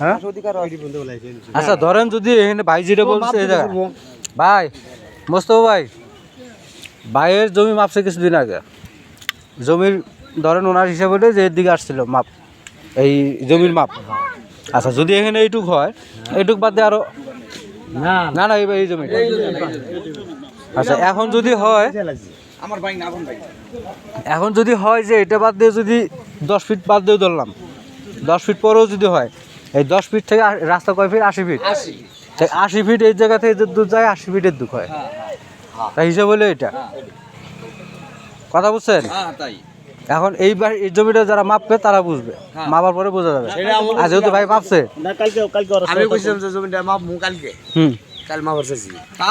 হ্যাঁ? আচ্ছা ধরেন যদি এখানে ভাই যেটা বলছে ভাই মোস্তফা ভাই ভাইয়ের জমি মাপছে কিছুদিন আগে। জমির ধরেন ওনার হিসাবে যে এদিকে আসছিল মাপ এই জমির মাপ। আচ্ছা যদি এখানে এইটুক হয় এইটুক বাদ আরও না। না এই জমি আচ্ছা এখন যদি হয় আমার ভাই না আপন এখন যদি হয় যে এটা বাদ দিয়ে যদি দশ ফিট বাদ দিয়ে ধরলাম দশ ফিট পরেও যদি হয় এই দশ ফিট থেকে রাস্তা কয় ফিট? আশি ফিট। আশি। ফিট এই জায়গা থেকে যে দূর যায় আশি ফিটের দুঃখ হয়। তাই হিসাব হলো এটা। কথা বুঝছেন? হ্যাঁ এখন এই এই জমিটা যারা মাপবে তারা বুঝবে। মাপার পরে বোঝা যাবে। আর যেহেতু ভাই মাপছে। আমি কইছিলাম যে জমিটা মাপ কালকে। হুম। কাল মাপ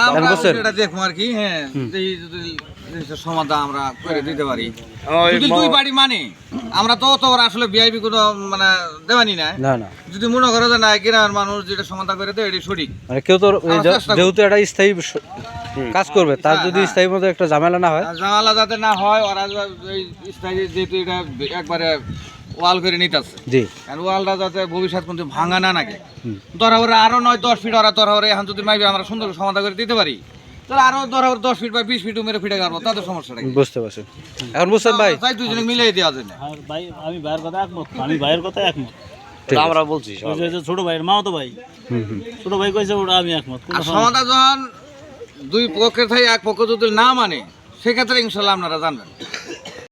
আমরা এটা দেখব আর কি হ্যাঁ। এই যদি সমাধান আমরা করে দিতে পারি। যদি দুই বাড়ি মানে আমরা তো তো আসলে বিআইপি কোনো মানে দেওয়ানি না। না না। যদি মনে করো যে না গ্রামের মানুষ যেটা সমাধান করে দেয় এটি সঠিক। মানে কেউ তো। যেহেতু একটা স্থায়ী কাজ করবে তার হ্যাঁ, যদি হ্যাঁ। স্থায়ী মতো একটা ঝামেলা না হয়। জানালা যাতে না হয় ওরা স্থায়ী যেহেতু এটা একবারে ওয়াল করে নিতেছে জি। আর ওয়ালটা যাতে ভবিষ্যৎ কিন্তু ভাঙা না নাকি। ধরা ওরা আরও নয় দশ ফিট ওরা ধরা ওরা এখন যদি মাইবে আমরা সুন্দর করে সমাধান করে দিতে পারি। তাহলে আরও ধরা ওরা দশ ফিট বা বিশ ফিট মেরে ফিটে গাড়বো তাদের সমস্যাটা? বুঝতে পারছি। এখন বুঝছেন ভাই। তাই দুজনে মিলিয়ে দেওয়া যায় না। ভাই আমি ভাইয়ের কথা একমত আমি ভাইয়ের কথা একমত। আমরা বলছি ছোট ভাইয়ের মাও তো ভাই ছোট ভাই কইছে ওটা আমি একমত। সমাধান যখন দুই পক্ষের থেকে এক পক্ষ যদি না মানে সেক্ষেত্রে ইনশাল্লাহ আপনারা জানবেন।